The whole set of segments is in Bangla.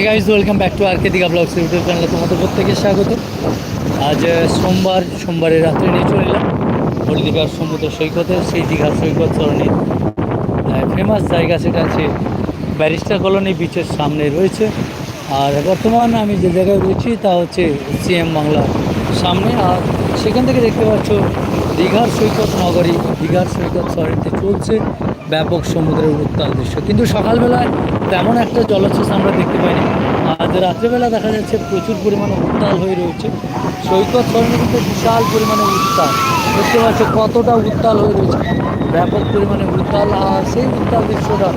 Hey guys welcome back to R K Digha vlogs YouTube চ্যানেলে তোমাদের প্রত্যেকে স্বাগত। আজ সোমবার সোমবারের রাত্রে নিয়ে চলে এলাম। দীঘার সমুদ্র সৈকতে, সেই দীঘার সৈকত চরণে। ফেমাস জায়গা সেটা আছে ব্যারিস্টার কলোনি বিচের সামনে রয়েছে। আর বর্তমান আমি যে জায়গায় রয়েছি তা হচ্ছে সিএম বাংলা সামনে। আর সেখান থেকে দেখতে পাচ্ছ দীঘার সৈকত নগরী। দীঘার সৈকত শহরটি চলছে ব্যাপক সমুদ্রের উত্তাল দৃশ্য। কিন্তু সকালবেলায় তেমন একটা জলোচ্ছ্বাস আমরা দেখতে পাইনি। আজ রাত্রেবেলা দেখা যাচ্ছে প্রচুর পরিমাণে উত্তাল হয়ে রয়েছে। সৈকত শহরে কিন্তু বিশাল পরিমাণে উত্তাল। দেখতে পাচ্ছ কতটা উত্তাল হয়ে রয়েছে। ব্যাপক পরিমাণে উত্তাল, আর সেই উত্তাল দৃশ্যটা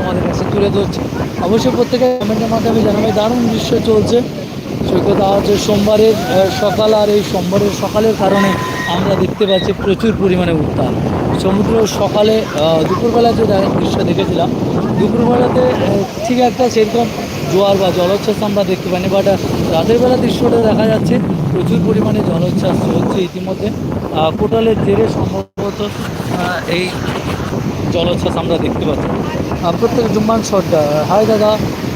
আমাদের কাছে তুলে ধরছে। অবশ্যই প্রত্যেকে কমেন্টের মাধ্যমে জানাবে, দারুণ দৃশ্য চলছে। সৈকত আজ সোমবারের সকাল আর এই সোমবারের সকালের কারণে আমরা দেখতে পাচ্ছি প্রচুর পরিমাণে উত্তাল। সমুদ্র সকালে দুপুরবেলা যে দৃশ্য দেখেছিলাম। দুপুরবেলাতে ঠিক একটা সেরকম জোয়ার বা জলোচ্ছ্বাস আমরা দেখতে পাইনি বাট রাতের বেলা দৃশ্যটা দেখা যাচ্ছে প্রচুর পরিমাণে জলোচ্ছ্বাস চলছে ইতিমধ্যে। কোটালের জেরে সম্ভবত এই জলোচ্ছ্বাস আমরা দেখতে পাচ্ছি। প্রত্যেক জুম্মান সর্দার হাই দাদা,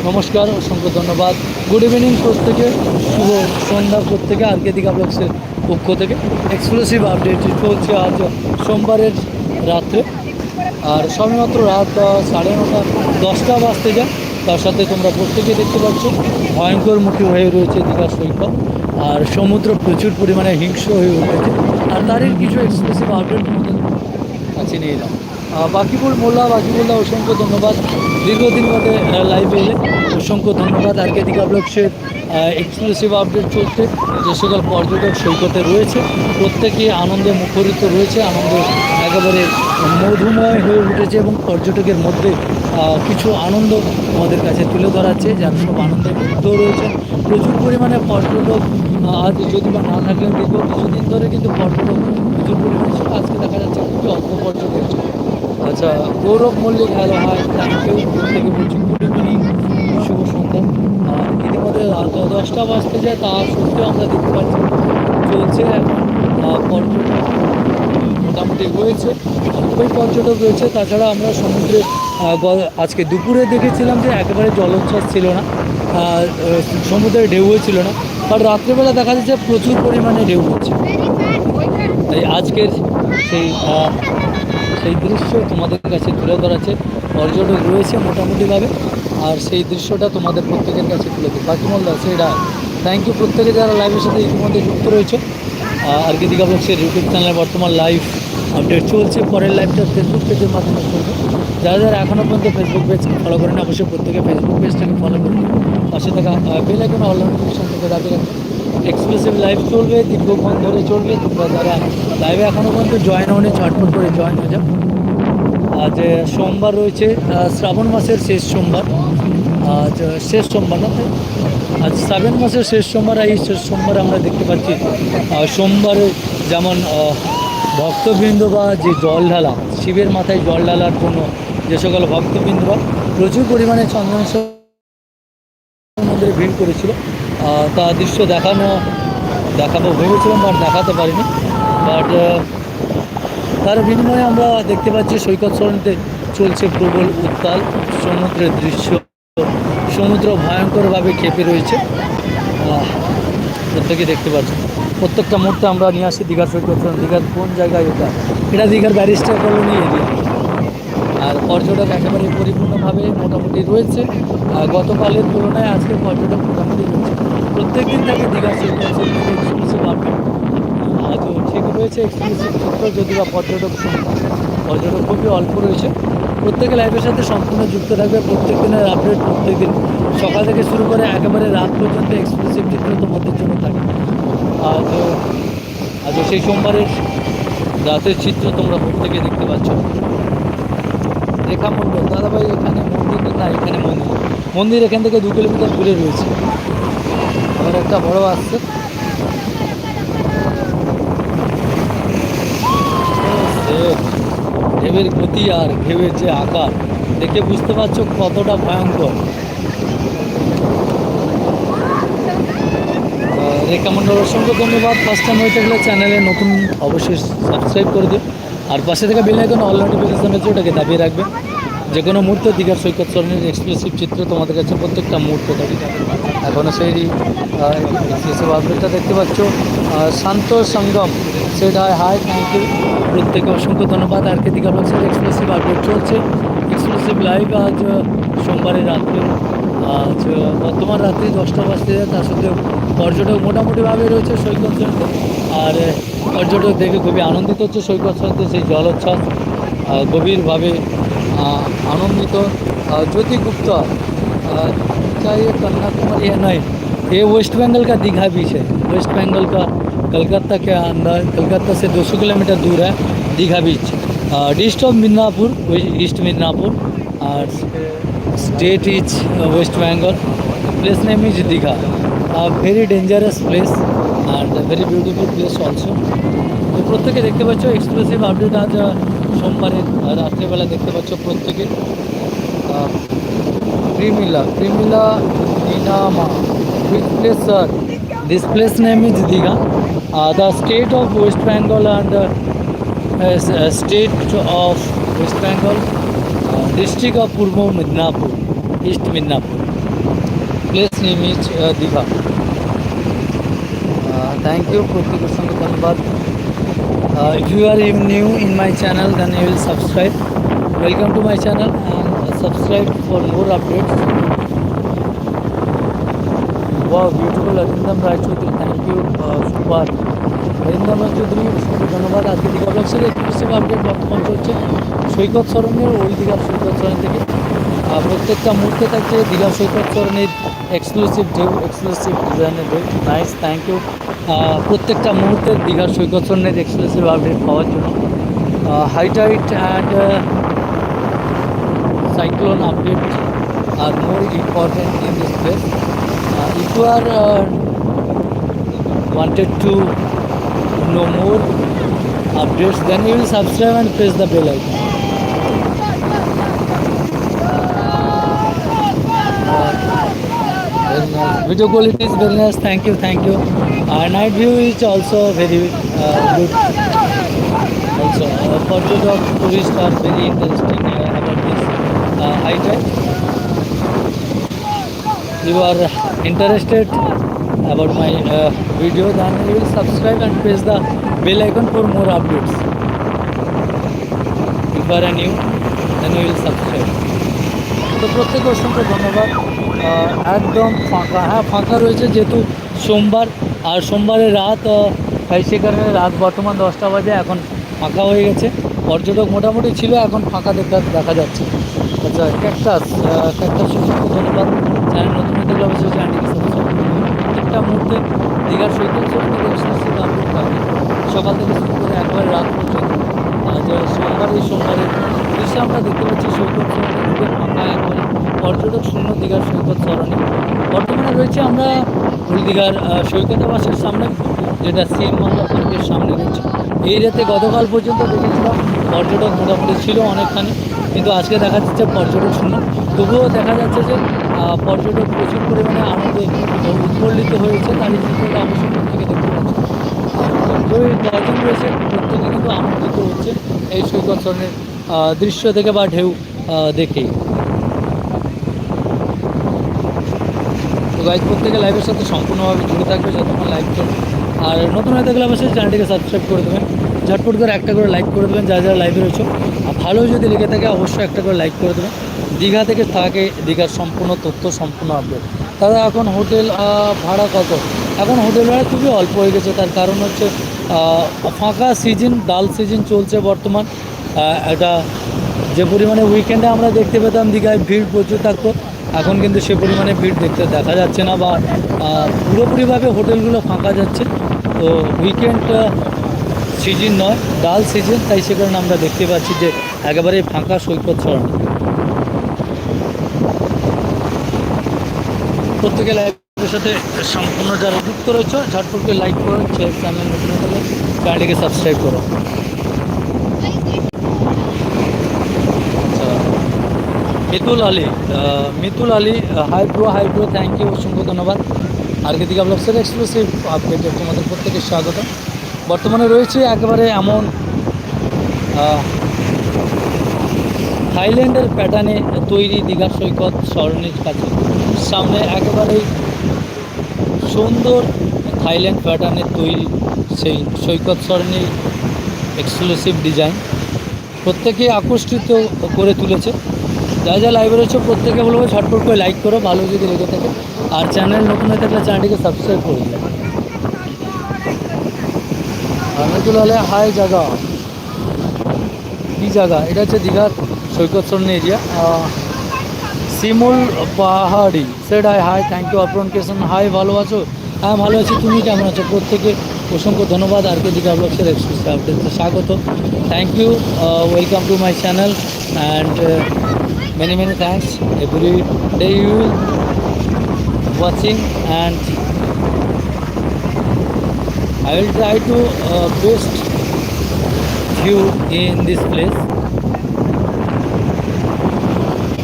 নমস্কার, অসংখ্য ধন্যবাদ। গুড ইভিনিং প্রত্যেকে, শুভ সন্ধ্যা প্রত্যেকে আরকে দীঘা ব্লগসের পক্ষ থেকে। এক্সক্লুসিভ আপডেট চলছে আজ সোমবারের রাত্রে। আর সবেমাত্র রাত সাড়ে নটা, দশটা বাজতে যায়। তার সাথে তোমরা প্রত্যেকে দেখতে পাচ্ছ ভয়ঙ্করমুখী হয়ে রয়েছে দীঘা সৈকত। আর সমুদ্র প্রচুর পরিমাণে হিংস্র হয়ে উঠেছে। আর তারই কিছু এক্সক্লুসিভ আপডেট তোমাদের কাছে নিয়ে এলাম। বাকিবুল মোল্লা বাকিবুল্লাহ অসংখ্য ধন্যবাদ। দীর্ঘদিন বাদে লাইভে এলে। অসংখ্য ধন্যবাদ। আর কে দীঘা ব্লগসের এক্সক্লুসিভ আপডেট চলছে। যে সকল পর্যটক সৈকতে রয়েছে, প্রত্যেকে আনন্দে মুখরিত রয়েছে, আনন্দে একেবারে মধুময় হয়ে উঠেছে এবং পর্যটকের মধ্যে কিছু আনন্দ আমাদের কাছে তুলে ধরাচ্ছে, যারা সব আনন্দে মুগ্ধ রয়েছে। প্রচুর পরিমাণে পর্যটক আজ যদি বা না থাকলেও দীর্ঘ কিছুদিন ধরে কিন্তু পর্যটক প্রচুর পরিমাণে আজকে দেখা যাচ্ছে খুবই অল্প পর্যটক আচ্ছা গৌরব মল্লিক হ্যালো হয় ইউ থেকে বলছি গুড ইভিনিং শুভ সন্ধ্যা। ইতিমধ্যে দশটা বাজতে যায়, তা সত্ত্বেও আমরা দেখতে পাচ্ছি চলছে এখন পর্যটক মোটামুটি রয়েছে খুবই পর্যটক রয়েছে। তাছাড়া আমরা সমুদ্রে আজকে দুপুরে দেখেছিলাম যে একেবারে জলোচ্ছ্বাস ছিল না। সমুদ্রের ঢেউও ছিল না। আর রাত্রেবেলা দেখা যাচ্ছে প্রচুর পরিমাণে ঢেউ হচ্ছে। তাই আজকের সেই সেই দৃশ্য তোমাদের কাছে তুলে ধরাচ্ছে পর্যটক রয়েছে মোটামুটিভাবে। আর সেই দৃশ্যটা তোমাদের প্রত্যেকের কাছে তুলে দেবে বাকি মূল্য সেইটা থ্যাংক ইউ প্রত্যেকে যারা লাইভের সাথে ইতিমধ্যে যুক্ত রয়েছে। আর কি দিঘা ব্লগসের ইউটিউব চ্যানেলে বর্তমান লাইভ আপডেট চলছে পরের লাইভটা ফেসবুক পেজের মাধ্যমে চলবে যারা যারা এখনও পর্যন্ত ফেসবুক পেজকে ফলো করেন, অবশ্যই প্রত্যেকে ফেসবুক পেজটাকে ফলো করুন। পাশে থাকা বেল এখন অল নোটিফিকেশন থেকে দাবি রাখবেন এক্সক্লুসিভ লাইভ চলবে দীর্ঘক্ষণ ধরে চলবে। তোমরা যারা লাইভে এখনও পর্যন্ত জয়েন হনে ঝটপট করে জয়েন হয়ে যাও। আজ সোমবার রয়েছে শ্রাবণ মাসের শেষ সোমবার। আজ শেষ সোমবার না? আজ শ্রাবণ মাসের শেষ সোমবার এই শেষ সোমবার আমরা দেখতে পাচ্ছি সোমবারে যেমন ভক্তবৃন্দ বা যে জল ঢালা, শিবের মাথায় জল ঢালার জন্য যে সকল ভক্তবৃন্দরা প্রচুর পরিমাণে চন্দনেশ্বর মন্দিরে ভিড় করেছিল। তা দৃশ্য দেখানো, দেখাবো, ভেবেছিলাম বাট দেখাতে পারিনি। বাট তার বিনিময়ে আমরা দেখতে পাচ্ছি সৈকত সরণিতে চলছে প্রবল উত্তাল সমুদ্রের দৃশ্য। সমুদ্র ভয়ঙ্করভাবে খেপে রয়েছে। প্রত্যেকে দেখতে পাচ্ছি প্রত্যেকটা মুহূর্তে আমরা নিয়ে আসি দীঘার সৈকত দীঘার কোন জায়গায় এটা এটা দীঘার ব্যারিস্টার কলোনি এরিয়া আর পর্যটক একেবারে পরিপূর্ণভাবে মোটামুটি রয়েছে। আর গতকালের তুলনায় আজকে পর্যটক মোটামুটি রয়েছে। প্রত্যেক দিন থেকে দীঘা এক্সক্লুসিভ আপডেট আজও ঠিক রয়েছে এক্সক্লুসিভ যদি বা পর্যটক পর্যটক খুবই অল্প রয়েছে। প্রত্যেকে লাইফের সাথে সম্পূর্ণ যুক্ত থাকবে। প্রত্যেক দিনের আপডেট প্রত্যেক দিন সকাল থেকে শুরু করে একেবারে রাত পর্যন্ত এক্সক্লুসিভ চিত্র তোমাদের জন্য থাকে। আজ আজ সেই সোমবারের রাতের চিত্র তোমরা প্রত্যেকে দেখতে পাচ্ছ। রেখা মণ্ডল দাদাভাই এখানে মন্দির না, এখানে মন্দির। মন্দির এখান থেকে দু কিলোমিটার দূরে রয়েছে। আবার একটা বড় আসছে। ঢেউয়ের গতি আর ঢেউয়ের যে আকার, দেখে বুঝতে পারছ কতটা ভয়ঙ্কর। মণ্ডল অসংখ্য ধন্যবাদ। ফার্স্ট টাইম হয়ে থাকলে চ্যানেলে নতুন অবশ্যই সাবস্ক্রাইব করে দিও। আর পাশে থেকে বেল আইকন অল নোটিফিকেশন আছে, ওটাকে দাবিয়ে রাখবে। যে কোনো মুহূর্তে দীঘার সৈকত চরণের এক্সক্লুসিভ চিত্র তোমাদের কাছে প্রত্যেকটা মুহূর্তে থাকি এখনও সেই এক্সক্লুসিভ আপডেটটা দেখতে পাচ্ছ। শান্ত সঙ্গম সেটা হাই থ্যাংক ইউ প্রত্যেকে অসংখ্য ধন্যবাদ। আর কে দীঘা ব্লগসের এক্সক্লুসিভ আপডেট চলছে। এক্সক্লুসিভ লাইভ আজ সোমবারের রাত্রে। আজ বর্তমান রাত্রি দশটা বাজতে যায় তার সত্ত্বেও পর্যটক মোটামুটিভাবে রয়েছে সৈকত চরণে আর আহ, পর্যটক দেখে খুবই আনন্দিত হচ্ছে সৈকত চরণে সেই জলোচ্ছ্বাস আহ, গভীরভাবে আহ, আনন্দিত আহ, ज्योति गुप्ता अह, क्या ये कन्याकुमारी है नहीं ये वेस्ट बंगाल का दीघा बीच है वेस्ट बंगाल का कलकत्ता के अंदर कलकत्ता से 200 किलोमीटर दूर है Digha beach dist of Midnapore east Midnapore और state is West Bengal place name is Digha a very dangerous place and a very beautiful place also তো প্রত্যেকে দেখতে পাচ্ছ এক্সক্লুসিভ আপডেট আজ সোমবারের রাত্রেবেলা দেখতে পাচ্ছ প্রত্যেকে ক্রিমিলা ক্রিমিলা নিনামা which place sir this place name is diga uh, the state of west bengal and uh, uh, state of west bengal uh, district of purbo midnapur east midnapur is uh, Digha thank you প্রত্যেকের সঙ্গে ধন্যবাদ। If you are um new in my channel then you will subscribe welcome to my channel and subscribe for more updates Arindam Rai Chaudhary. Thank you, uh, super. Arindam Roy Chowdhury অসংখ্য ধন্যবাদ। আজকে দীঘা ব্লগসের এক্সক্লুসিভ আপডেট বর্তমান চলছে সৈকত সরণের ওই দীঘার সৈকত সরণ থেকে। প্রত্যেকটা মুহূর্তে থাকছে দীঘা সৈকত সরণের এক্সক্লুসিভ ঢেউ এক্সক্লুসিভ ডিজাইনের ঢেউ নাইস থ্যাংক ইউ প্রত্যেকটা মুহূর্তে দীঘা সৈকতের এক্সক্লুসিভ আপডেট পাওয়ার জন্য। High tide and cyclone update are more important in this place if you are wanted to know more updates then you'll subscribe and press the bell icon Video quality is very nice. Thank you, thank you. Uh, night view is also very uh, good. Also, uh, Portugal tourists are very interesting uh, about this uh, item. You are interested about my uh, video, then you will subscribe and press the bell icon for more updates. If you are new, then you will subscribe. তো প্রত্যেকে অসংখ্য ধন্যবাদ আহ, একদম ফাঁকা। হ্যাঁ ফাঁকা রয়েছে যেহেতু সোমবার, আর সোমবারের রাত তাই সে কারণে রাত বর্তমান দশটা বাজে, এখন ফাঁকা হয়ে গেছে। পর্যটক মোটামুটি ছিল, এখন ফাঁকা দেখা দেখা যাচ্ছে। আচ্ছা ক্যাকটাস ক্যাকটাস ধন্যবাদ। চ্যানেল নতুন হতে অবশ্যই চ্যানেলটিকে সাবস্ক্রাইব করুন প্রত্যেকটা মুহূর্তে দীঘার সৈকত সকাল থেকে শুরু করে একবারে রাত পর্যন্ত। সোমবার এই সোমবারে দৃশ্যে আমরা দেখতে পাচ্ছি সৈকত সরণি খুবই ফাঁকা একবারে পর্যটক শূন্য দীঘার সৈকত সরণি। বর্তমানে রয়েছে আমরা হলদিঘার আহ, সৈকত আবাসের সামনে যেটা সিএম বাংলা পার্কের সামনে রয়েছে। এই রাতে গতকাল পর্যন্ত দেখেছিলাম পর্যটক মোটামুটি ছিল অনেকখানি কিন্তু আজকে দেখা যাচ্ছে পর্যটক শূন্য। তবুও দেখা যাচ্ছে যে পর্যটক প্রচুর পরিমাণে আনন্দে উৎফুল্লিত হয়েছে তারই চিত্রটা আমি সেখান থেকে দেখতে পাচ্ছি। কজন রয়েছে প্রত্যেকে কিন্তু আনন্দিত হচ্ছে এই সৈকত সরণের দৃশ্য থেকে বা ঢেউ দেখেই। তো গাইজ প্রত্যেকে লাইভের সাথে সম্পূর্ণভাবে জুড়ে থাকবে, যতক্ষণ লাইভ চলবে আর নতুন হয়ে থাকলে অবশ্যই চ্যানেলটিকে সাবস্ক্রাইব করে দেবেন। ঝটপট করে একটা করে লাইক করে দেবেন, যারা যারা লাইভে রয়েছে। আর ভালো যদি লেগে থাকে, অবশ্যই একটা করে লাইক করে দেবেন। দীঘা থেকে থাকে দীঘার সম্পূর্ণ তথ্য, সম্পূর্ণ আপডেট তারা এখন হোটেল ভাড়া কত? এখন হোটেল ভাড়া খুবই অল্প হয়ে গেছে। তার কারণ হচ্ছে ফাঁকা সিজন ডাল সিজন চলছে বর্তমান। এটা যে পরিমাণে উইকেন্ডে আমরা দেখতে পেতাম, দীঘায় ভিড় প্রচুর থাকতো। এখন কিন্তু সে পরিমাণে ভিড় দেখতে দেখা যাচ্ছে না বা পুরোপুরিভাবে হোটেলগুলো ফাঁকা যাচ্ছে। তো উইকেন্ড সিজন নয়, ডাল সিজন তাই সে কারণে আমরা দেখতে পাচ্ছি যে একেবারে ফাঁকা সৈকত ছড়ানো। প্রত্যেকে সাথে সম্পূর্ণ যারা যুক্ত রয়েছে ঝটপটকে লাইক করো চ্যানেল নতুন হলে চ্যানেলটিকে সাবস্ক্রাইব করো। Mitul Ali Mitul Ali hi bro hi bro thank you অসংখ্য ধন্যবাদ। আর আর্গেদিকা ব্লগসের এক্সক্লুসিভ আপডেটে তোমাদের প্রত্যেকের স্বাগত। বর্তমানে রয়েছে একেবারে এমন থাইল্যান্ডের প্যাটার্নে তৈরি দীঘা সৈকত সরণির কাছে। সামনে একেবারেই সুন্দর থাইল্যান্ড প্যাটার্নে তৈরি সেই সৈকত সরণির এক্সক্লুসিভ ডিজাইন প্রত্যেকে আকর্ষিত করে তুলেছে। যা যা লাইভ রয়েছে প্রত্যেকে বলব ঝটপট করে লাইক করো, ভালো যদি লেগে থাকে। আর চ্যানেল নতুন হয়ে থাকলে চ্যানেলটিকে সাবস্ক্রাইব করে দিও। আনাজুল আলে হাই জায়গা কী জায়গা এটা হচ্ছে দীঘার সৈকত সরণি area Shimul Pahari. Said hi hi thank you কেশন hi ভালো আছো? হ্যাঁ ভালো আছি। তুমি কেমন আছো? প্রত্যেকে অসংখ্য ধন্যবাদ। আর কে দীঘা ব্লগসের এক্সক্লুসিভ আপডেটে স্বাগত। Thank you welcome to my channel and many many thanks. Every day you watching and I will try to uh, post you in this place.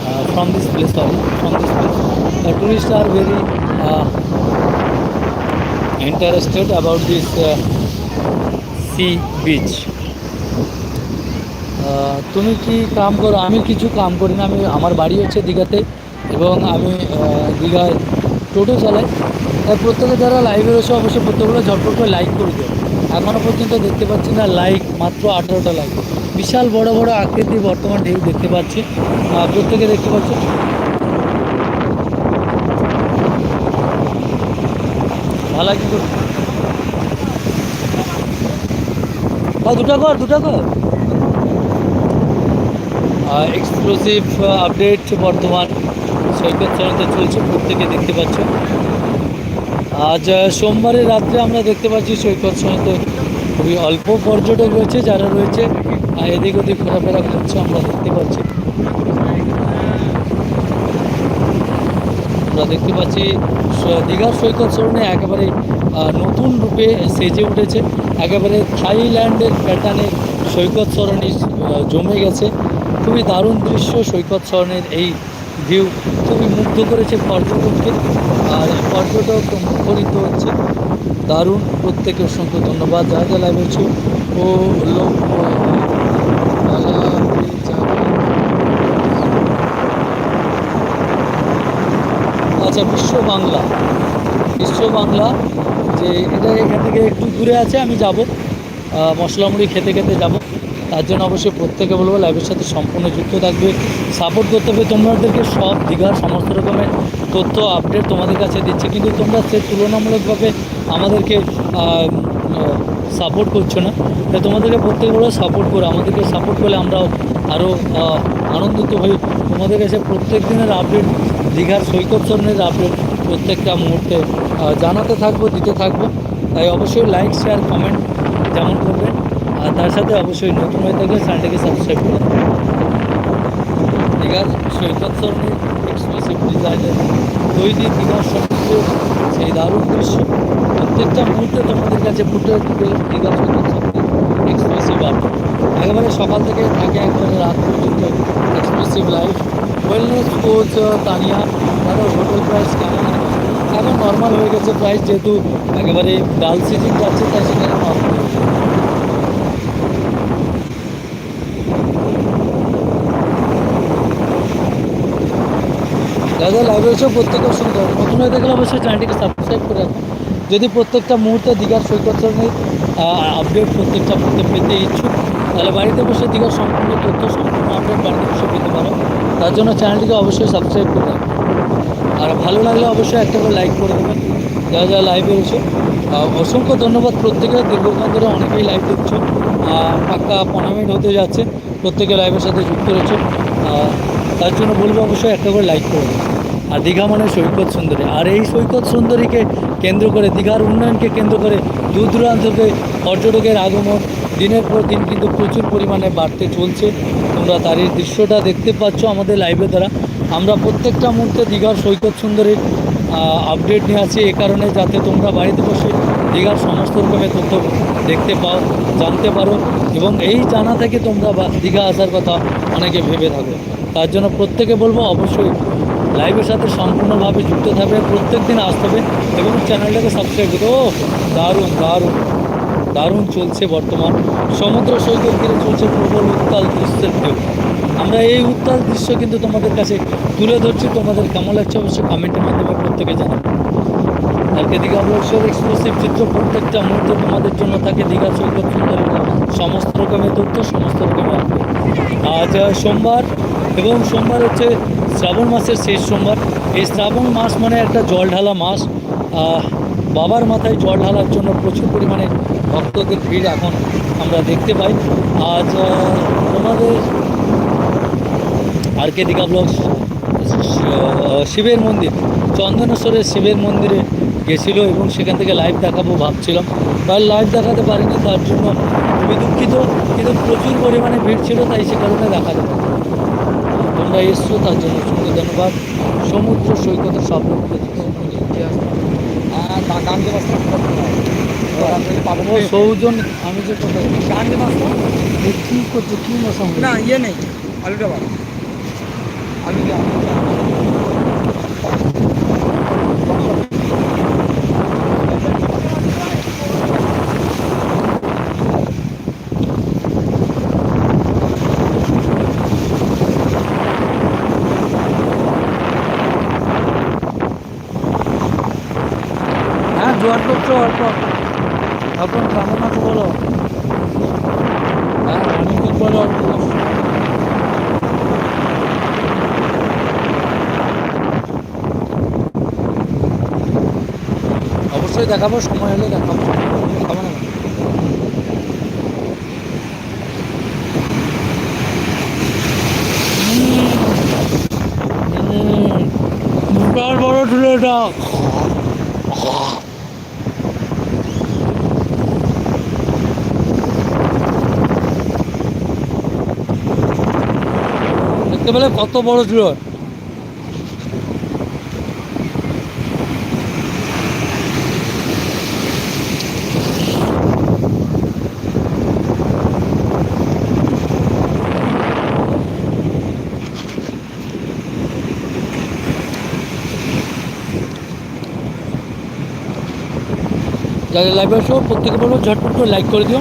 Uh, from this place sorry from this place. The tourists are very uh, interested about this uh, sea beach. তুমি কি কাম করো? আমি কিছু কাম করি না। আমি, আমার বাড়ি হচ্ছে দীঘাতে এবং আমি দীঘায় টোটো চালাই। তাই প্রত্যেকে যারা লাইভে রয়েছে, অবশ্যই প্রত্যেকগুলো ঝটপট করে লাইক করে দেয় এখনও পর্যন্ত দেখতে পাচ্ছি না লাইক মাত্র আঠারোটা লাইক বিশাল বড় বড় আকৃতি বর্তমান ঢেউ দেখতে পাচ্ছি। প্রত্যেকে দেখতে পাচ্ছি। ভালো কি দুটা কর দুটা কর। এক্সক্লুসিভ আপডেট বর্তমান সৈকত চরণতে চলছে, প্রত্যেকে দেখতে পাচ্ছ। আজ সোমবারের রাত্রে আমরা দেখতে পাচ্ছি সৈকত সৈকতে খুবই অল্প পর্যটক রয়েছে, যারা রয়েছে এদিক ওদিক ঘোরাফেরা করছে, আমরা দেখতে পাচ্ছি। আমরা দেখতে পাচ্ছি দীঘার সৈকত সরণে একেবারে নতুন রূপে সেজে উঠেছে। একেবারে থাইল্যান্ডের প্যাটার্নে সৈকত সরণি জমে গেছে। খুবই দারুণ দৃশ্য সৈকত সরণের এই ভিউ। খুবই মুগ্ধ করেছে পর্যটককে। আর এই পর্যটক মুখরিত হচ্ছে। দারুণ। প্রত্যেকে অসংখ্য ধন্যবাদ। যা যা লাইভ হচ্ছে। ও লোক আচ্ছা বিশ্ব বাংলা। বিশ্ব বাংলা, যে এটা এখান থেকে একটু দূরে আছে, আমি যাব। মশলা মুড়ি খেতে খেতে যাব। তার জন্য অবশ্যই প্রত্যেকে বলব লাইভের সাথে সম্পূর্ণ যুক্ত থাকবে। সাপোর্ট করতে হবে তোমাদেরকে, সব দীঘার সমস্ত রকমের তথ্য আপডেট তোমাদের কাছে দিচ্ছে। কিন্তু তোমরা সে তুলনামূলকভাবে আমাদেরকে সাপোর্ট করছ না। তাই তোমাদেরকে প্রত্যেকে বলো সাপোর্ট করো। আমাদেরকে সাপোর্ট করলে আমরাও আরও আনন্দিত হই। তোমাদের কাছে প্রত্যেক দিনের আপডেট দীঘার সৈকত চরণের আপডেট প্রত্যেকটা মুহূর্তে জানাতে থাকব, দিতে থাকব। তাই অবশ্যই লাইক শেয়ার কমেন্ট যেমন করবেন আর তার সাথে অবশ্যই নতুন হয়ে থাকলে চ্যানেলটাকে সাবস্ক্রাইব করে। দীঘার সৈকত চরণের এক্সক্লুসিভ ডিজাইনের তৈরি দীঘার সমুদ্রে সেই দারুণ দৃশ্য। প্রত্যেকটা মুহূর্তে তোমাদের কাছে ফুটে উঠবে দীঘার সৈকত চরণের এক্সক্লুসিভ আপডেট একেবারে সকাল থেকে থাকে একবারে রাত পর্যন্ত exclusive life wellness coach Tania তারপর হোটেল প্রাইস কেমন এখন নর্মাল হয়ে গেছে প্রাইস যেহেতু একেবারে ডাল সিজন যাচ্ছে, তাই সেখানে নর্মাল যারা লাইভ রয়েছে প্রত্যেকে অসুবিধা হবে। নতুন হয়ে থাকলে অবশ্যই চ্যানেলটিকে সাবস্ক্রাইব করে রাখুন। যদি প্রত্যেকটা মুহূর্তে দীঘার সৈকত চরণের আপডেট প্রত্যেকটা মুহূর্তে পেতে ইচ্ছুক, তাহলে বাড়িতে বসে দীঘার সম্পূর্ণ তথ্য, সম্পূর্ণ আপডেট বাড়িতে বসে পেতে পারো। তার জন্য চ্যানেলটিকে অবশ্যই সাবস্ক্রাইব করে রাখুন। আর ভালো লাগলে অবশ্যই একটা করে লাইক করে দেবেন। যারা যারা লাইভে রয়েছে অসংখ্য ধন্যবাদ প্রত্যেকে। দীর্ঘক্ষণ ধরে অনেকেই লাইভ দেখছ। পাক্কা পনেরো হতে যাচ্ছে। প্রত্যেকে লাইভের সাথে যুক্ত রয়েছে। তার জন্য বলব অবশ্যই একটা করে লাইক করে দেবেন। আর দীঘা মানে সৈকত সুন্দরী। আর এই সৈকত সুন্দরীকে কেন্দ্র করে, দীঘার উন্নয়নকে কেন্দ্র করে দূর দূরান্ত থেকে পর্যটকের আগমন, দিনের পর দিন কিন্তু প্রচুর পরিমাণে বাড়তে চলছে। তোমরা তার এই দৃশ্যটা দেখতে পাচ্ছ আমাদের লাইভের দ্বারা। আমরা প্রত্যেকটা মুহূর্তে দীঘার সৈকত সুন্দরীর আপডেট নিয়ে আসি। এ কারণে যাতে তোমরা বাড়িতে বসে দীঘার সমস্ত রকমের তথ্য দেখতে পাও, জানতে পারো এবং এই জানা থেকে তোমরা দীঘা আসার কথা অনেকে ভেবে থাকো। তার জন্য প্রত্যেকে বলব, অবশ্যই লাইভের সাথে সম্পূর্ণভাবে যুক্ত থাকবে, প্রত্যেক দিন আসতে হবে এবং চ্যানেলটাকে সাবস্ক্রাইব করতে ও দারুণ দারুণ দারুণ চলছে বর্তমান। সমুদ্র সৈকত ঘিরে চলছে প্রবল উত্তাল দৃশ্যের ঢেউ। আমরা এই উত্তাল দৃশ্য কিন্তু তোমাদের কাছে তুলে ধরছি। তোমাদের কেমন লাগছে অবশ্যই কমেন্টের মাধ্যমে প্রত্যেকে জানাব কালকে দীঘা ব্লগসের এক্সক্লুসিভ চিত্র প্রত্যেকটা মুহূর্তে তোমাদের জন্য থাকে। দীঘা সৈকত, সুন্দর সমস্ত রকমের তথ্য, সমস্ত রকমের আজ সোমবার এবং সোমবার হচ্ছে শ্রাবণ মাসের শেষ সোমবার। এই শ্রাবণ মাস মানে একটা জল ঢালা মাস বাবার মাথায় জল ঢালার জন্য প্রচুর পরিমাণে ভক্তদের ভিড় এখন আমরা দেখতে পাই। আজ তোমাদের আর কে দীঘা ব্লগ শিবের মন্দির, চন্দনেশ্বরের শিবের মন্দিরে গেছিল এবং সেখান থেকে লাইভ দেখাবো ভাবছিলাম। তার লাইভ দেখাতে পারিনি, তার জন্য খুবই দুঃখিত। কিন্তু প্রচুর পরিমাণে ভিড় ছিল, তাই সে কারণে দেখা পারি তোমরা এসছো তার জন্য অসংখ্য ধন্যবাদ। সমুদ্র সৈকতের সব সৌজন আমি যে কী করছ? কী মশা না ইয়ে নেই। আলুটা ভালো আলুটা হ্যাঁ জোয়ার করছ অল্প এখন কেমন আছো বলো হ্যাঁ অনেকদিন পরে অল্প করছ। অবশ্যই দেখাবো সময় হলে দেখাবো। দেখতে পেলে কত বড় ছিল? যারা লাইভে আসো প্রত্যেকে বলো ঝটপট করে লাইক করে দিও।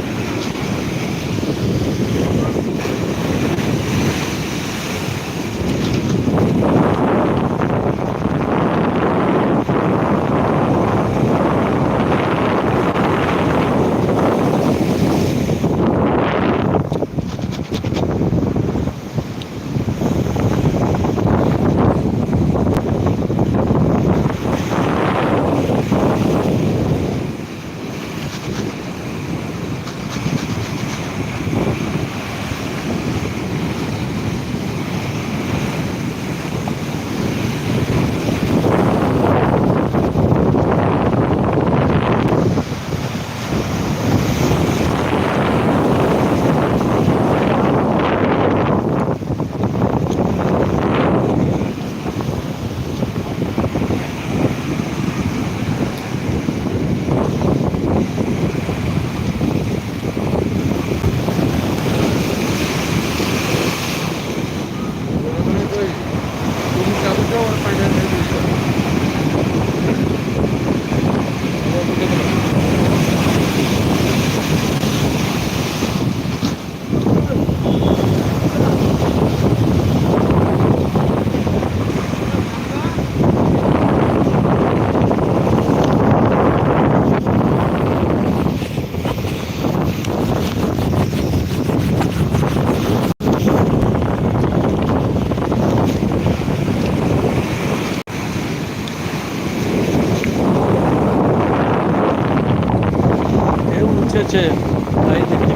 দেখি।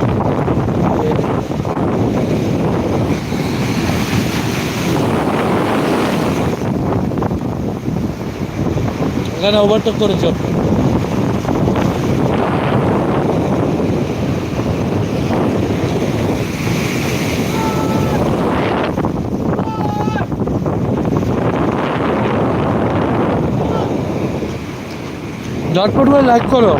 এখানে ওভারটেক করেছে ঝটপট করে লাইক করো।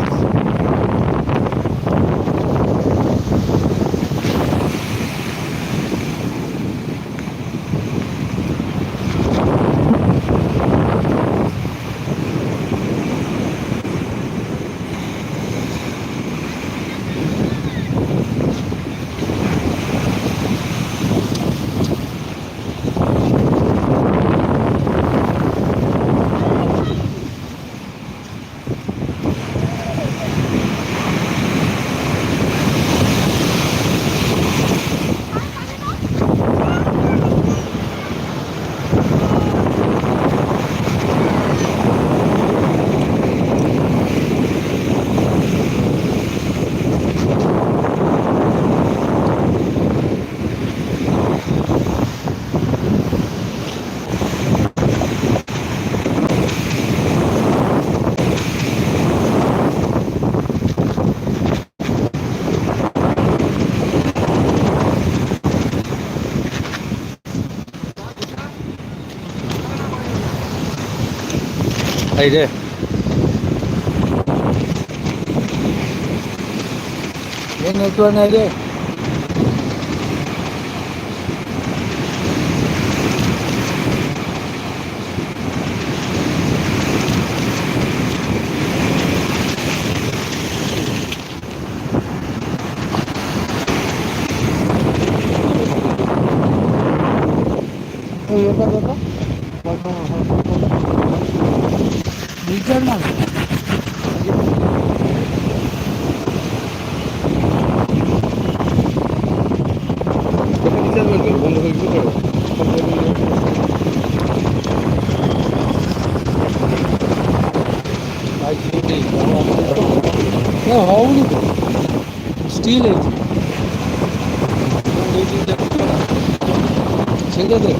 এই রে এই নেটওয়ার্ক নাই রে ওই এটা দেখো রিচার্জ না এটা রিচার্জ করবে বন্ধ করে কি করবে না হওনি তো স্টিল আছে সেটা দেখ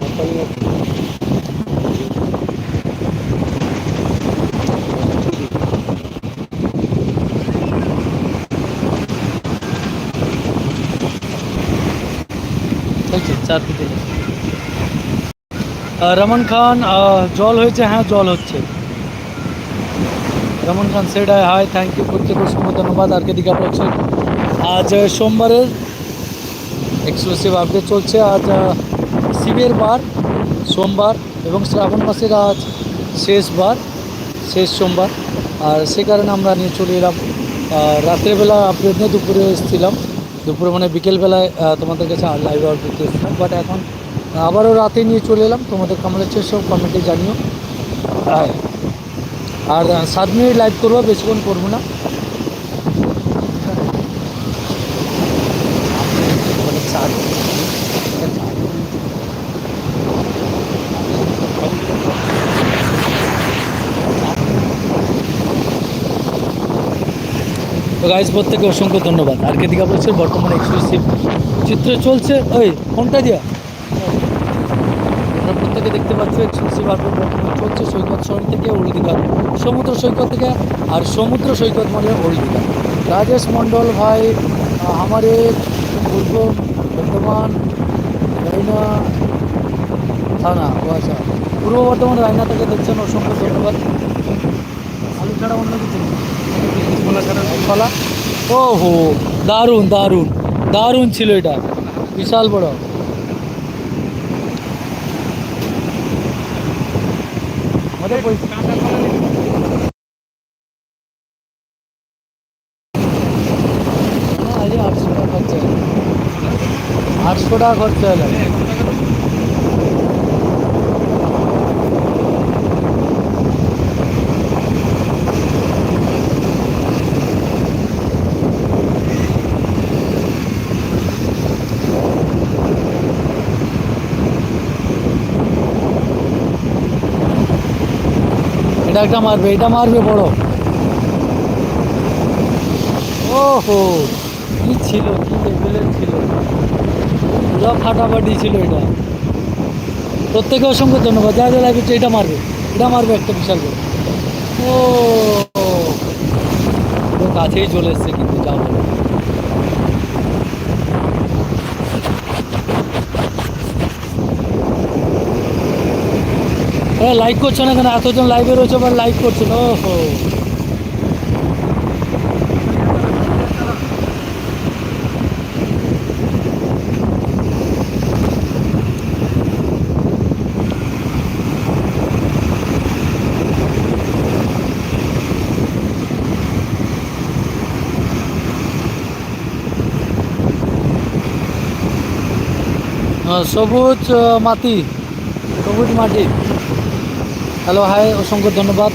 হয়েছে চার ফিটে রমন খান আহ, জল হয়েছে হ্যাঁ জল হচ্ছে Raman Khan said hi hi thank you প্রত্যেক অসংখ্য ধন্যবাদ আর কেদিকে আপনার আজ সোমবারের এক্সক্লুসিভ আপডেট চলছে। আজ শিবের বার, সোমবার এবং শ্রাবণ মাসের আজ শেষ বার, শেষ সোমবার। আর সে কারণে আমরা নিয়ে চলে এলাম। রাত্রেবেলা আপডেট নিয়ে দুপুরে এসেছিলাম। দুপুরে মানে বিকেলবেলায় তোমাদের কাছে লাইভ দিতে এসেছিলাম। বাট এখন আবারও রাতে নিয়ে চলে এলাম। তোমাদের কেমন হচ্ছে সব কমেন্টে জানিও। আর সাত মিনিট লাইভ করব, বেশিক্ষণ করব না মানে সাত তো গাইজ প্রত্যেকে অসংখ্য ধন্যবাদ। আর কে দীঘা বলছে, বর্তমানে এক্সক্লুসিভ চিত্র চলছে। ওই, ফোনটা দিয়া। থেকে প্রত্যেকে দেখতে পাচ্ছি এক্সক্লুসিভ আর বর্তমানে চলছে সৈকত শহর থেকে ওল্ড সমুদ্র সৈকত থেকে আর সমুদ্র সৈকত মানে ওল্ড রাজেশ মণ্ডল ভাই, আমারে পূর্ব বর্ধমান, রায়না থানা ও আচ্ছা। পূর্ব বর্ধমান, রায়না থেকে দেখছেন, অসংখ্য ধন্যবাদ। আলু ছাড়া অন্য কিছু নেই ছোলা ছাড়া কলা ও হো দারুণ দারুণ দারুণ ছিল এটা বিশাল বড় আমাদের পয়সা কাঁচা কলা নেই। আরে আটশো টাকা খরচা হলো এটা একটা মারবে, এটা মারবে বড়। ওহো, কি ছিল, কি লেভেলের ছিল? পুরো ফাটাফাটি ছিল এটা। প্রত্যেকে অসংখ্য ধন্যবাদ। যা যা লাগছে এটা মারবে এটা মারবে একটা বিশাল ও কাছেই চলে এসছে কিন্তু যা বলে হ্যাঁ লাইক করছ না কেন? এতজন লাইভে রয়েছে, আবার লাইক করছ না? ওহো। সবুজ মাটি সবুজ মাটি। হ্যালো, হাই, অসংখ্য ধন্যবাদ।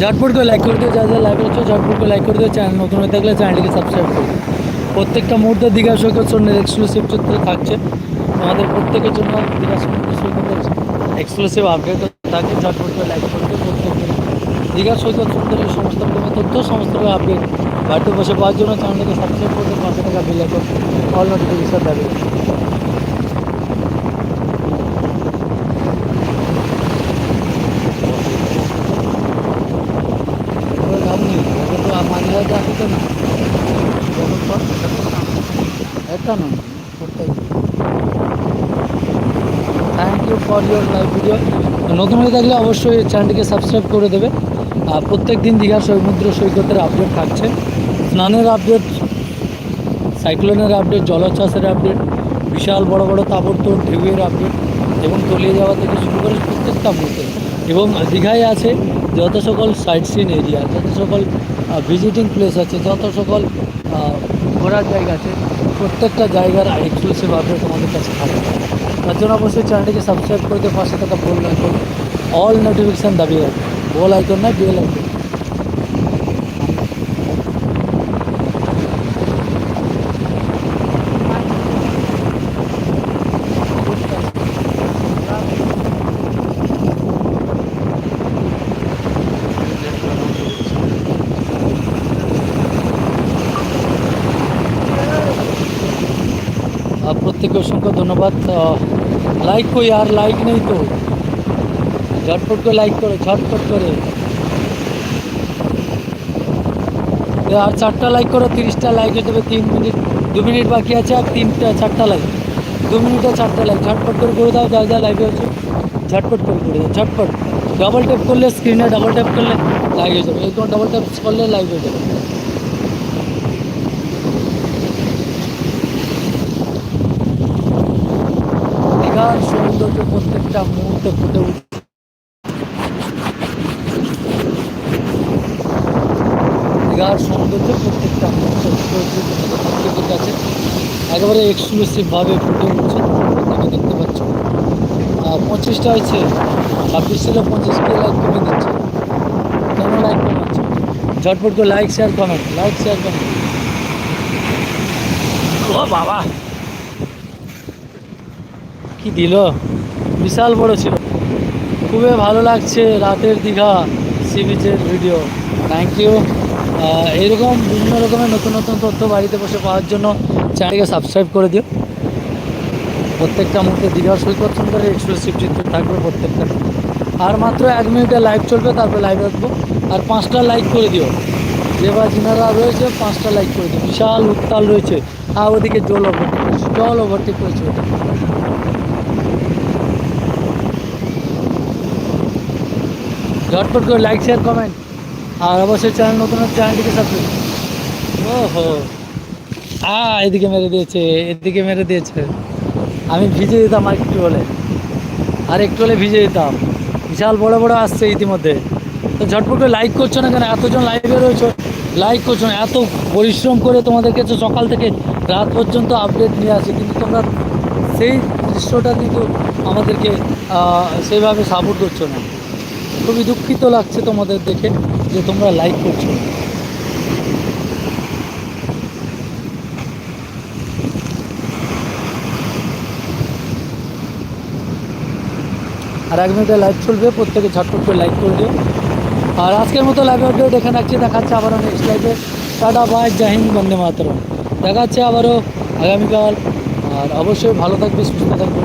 ঝটপটকে লাইক করে দিও যা যা লাইভ হচ্ছে ঝটপটকে লাইক করে দিও চ্যানেল নতুন হয়ে থাকলে চ্যানেলটিকে সাবস্ক্রাইব করো। প্রত্যেকটা মুহূর্তে দীঘা সৈকত সন্ধ্যের এক্সক্লুসিভ চিত্র থাকছে। আমাদের প্রত্যেকের জন্য দীঘা সৈকতের এক্সক্লুসিভ আপডেট থাকে ঝটপট করে লাইক করে দিও প্রত্যেকের দীঘা সৈকত সুন্দরের সমস্ত রকমের তথ্য, সমস্ত আপডেট বাড়িতে বসে পাওয়ার জন্য চ্যানেলটিকে সাবস্ক্রাইব করতে পাঁচশো টাকা বিল এখন অল নোটিফিকেশন দেবে ওই ভাবনি ওটা তো আমার জায়গাতে আসতো না একটা নয় thank you for your live video নতুন হয়ে থাকলে অবশ্যই চ্যানেলটিকে সাবস্ক্রাইব করে দেবে। আর প্রত্যেক দিন দীঘা সমুদ্র সৈকতের আপডেট থাকছে। স্নানের আপডেট সাইক্লোনের আপডেট জলোচ্ছ্বাসের আপডেট বিশাল বড় বড় তাবড়তোড় ঢেউয়ের আপডেট এবং তলিয়ে যাওয়া থেকে শুরু করে প্রত্যেকটা মুহূর্তে। এবং দীঘায় আছে যত সকল সাইট সিন এরিয়া যত সকল ভিজিটিং প্লেস আছে, যত সকল ঘোরার জায়গা আছে প্রত্যেকটা জায়গার এক্সক্লুসিভ আপডেট আমাদের কাছে থাকে তার জন্য অবশ্যই চ্যানেলটিকে সাবস্ক্রাইব করে দিয়ে পাশে থাকা বল আইকন অল নোটিফিকেশান দাবিয়ে রাখবে বল আইকন না বিএল আইকন প্রত্যেকে অসংখ্য ধন্যবাদ। লাইক কই আর লাইক নেই তো? ঝটপট করে লাইক করো, ঝটপট করে। আর চারটা লাইক করো, তিরিশটা লাইক হয়ে যাবে তিন মিনিট, দু মিনিট বাকি আছে, আর তিনটা, চারটা লাইক দু মিনিটে চারটা লাইক ঝটপট করে করে দাও যা যা লাইভে আছে ঝটপট করে করে দাও, ঝটপট। ডবল ট্যাপ করলে স্ক্রিনে ডবল ট্যাপ করলে লাইভ হয়ে যাবে। এরকম ডবল ট্যাপ করলে লাইভ হয়ে যাবে দীঘার সৌন্দর্য প্রত্যেকটা মুহূর্তে ফুটে উঠছে। দীঘার সৌন্দর্য প্রত্যেকটা মুহূর্তে ফুটে উঠছে। প্রত্যেকের কাছে একেবারে এক্সক্লুসিভভাবে ফুটে উঠছে প্রত্যেকে দেখতে পাচ্ছ। পঁচিশটা হয়েছে ছাব্বিশ ছিল পঁচিশকে লাইক কমে দিচ্ছে। কেন লাইক কমাচ্ছে ঝটপট করে like share comment like share comment ও বাবা! কি দিল? বিশাল বড় ছিল। খুবই ভালো লাগছে রাতের দীঘা সি বিচের ভিডিও থ্যাংক ইউ এইরকম বিভিন্ন রকমের নতুন নতুন তথ্য বাড়িতে বসে পাওয়ার জন্য চ্যানেলকে সাবস্ক্রাইব করে দিও। প্রত্যেকটা মুহূর্তে দীঘা সৈকত সুন্দরের এক্সক্লুসিভ চিত্র থাকবে প্রত্যেকটা। আর মাত্র এক মিনিটে লাইভ চলবে, তারপরে লাইভ রাখব আর পাঁচটা লাইক করে দিও। যে বা যিনারা রয়েছে, পাঁচটা লাইক করে দিও। বিশাল উত্তাল রয়েছে। আর ওদিকে জল ওভারটেক করেছে, জল ওভারটেক করেছে ঝটপট করে লাইক শেয়ার কমেন্ট আর অবশ্যই চ্যানেল নতুন চ্যানেলটিকে সাবস্ক্রাইব ওহো। আ, এদিকে মেরে দিয়েছে, এদিকে মেরে দিয়েছে। আমি ভিজে দিতাম আর একটু হলে আর একটু হলে ভিজে দিতাম। বিশাল বড় বড় আসছে ইতিমধ্যে। তো ঝটপট করে লাইক করছ না কেন? এতজন লাইভে রয়েছো। লাইক করছ না। এত পরিশ্রম করে তোমাদের কাছে সকাল থেকে রাত পর্যন্ত আপডেট নিয়ে আসি। কিন্তু তোমরা সেই দৃশ্যটা কিন্তু আমাদেরকে সেইভাবে সাপোর্ট করছ না। খুবই দুঃখিত লাগছে তোমাদের দেখে যে তোমরা লাইক করছ। আর এক মিনিটে লাইভ চলবে, প্রত্যেকে ঝটপট করে লাইক করে দিও। আর আজকের মতো লাইভ আপডেট এখানে রাখছি, দেখাচ্ছে আবারও নেক্সট লাইভে টাটা বাই জাহিন বন্দে মাতরম। দেখাচ্ছে আবারও আগামীকাল। আর অবশ্যই ভালো থাকবে, সুস্থ থাকবে